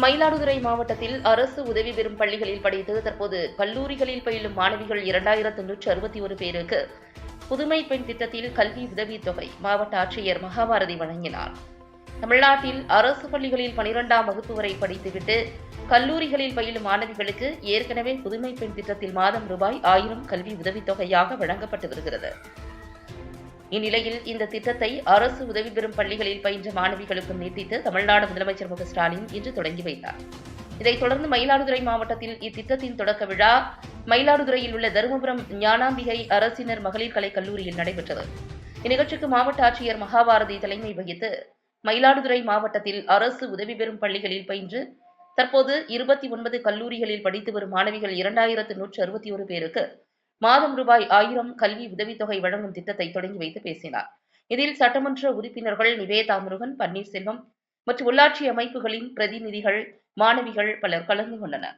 மயிலாடுதுறை மாவட்டத்தில் அரசு உதவி பெறும் பள்ளிகளில் படித்து தற்போது கல்லூரிகளில் பயிலும் மாணவிகள் இரண்டாயிரத்து நூற்று அறுபத்தி ஒரு பேருக்கு புதுமை பெண் திட்டத்தில் கல்வி உதவித்தொகை மாவட்ட ஆட்சியர் மகாபாரதி வழங்கினார். தமிழ்நாட்டில் அரசு பள்ளிகளில் பனிரெண்டாம் வகுப்பு வரை படித்துவிட்டு கல்லூரிகளில் பயிலும் மாணவிகளுக்கு ஏற்கனவே புதுமை பெண் திட்டத்தில் மாதம் ரூபாய் ஆயிரம் கல்வி உதவித் தொகையாக வழங்கப்பட்டு வருகிறது. இந்நிலையில் இந்த திட்டத்தை அரசு உதவி பெறும் பள்ளிகளில் பயின்ற மாணவிகளுக்கும் நீட்டித்து தமிழ்நாடு முதலமைச்சர் மு ஸ்டாலின் இன்று தொடங்கி வைத்தார். இதைத் தொடர்ந்து மயிலாடுதுறை மாவட்டத்தில் இத்திட்டத்தின் தொடக்க விழா மயிலாடுதுறையில் உள்ள தருமபுரம் ஞானாம்பிகை அரசினர் மகளிர் கலைக் கல்லூரியில் நடைபெற்றது. இந்நிகழ்ச்சிக்கு மாவட்ட ஆட்சியர் மகாபாரதி தலைமை வகித்து மயிலாடுதுறை மாவட்டத்தில் அரசு உதவி பெறும் பள்ளிகளில் பயின்று தற்போது இருபத்தி ஒன்பது கல்லூரிகளில் படித்து வரும் மாணவிகள் இரண்டாயிரத்து நூற்று அறுபத்தி ஒரு பேருக்கு மாதம் ரூபாய் ஆயிரம் கல்வி உதவித்தொகை வழங்கும் திட்டத்தை தொடங்கி வைத்து பேசினார். இதில் சட்டமன்ற உறுப்பினர்கள் நிவேதா முருகன் பன்னீர்செல்வம் மற்றும் உள்ளாட்சி அமைப்புகளின் பிரதிநிதிகள் மாணவிகள் பலர் கலந்து கொண்டனர்.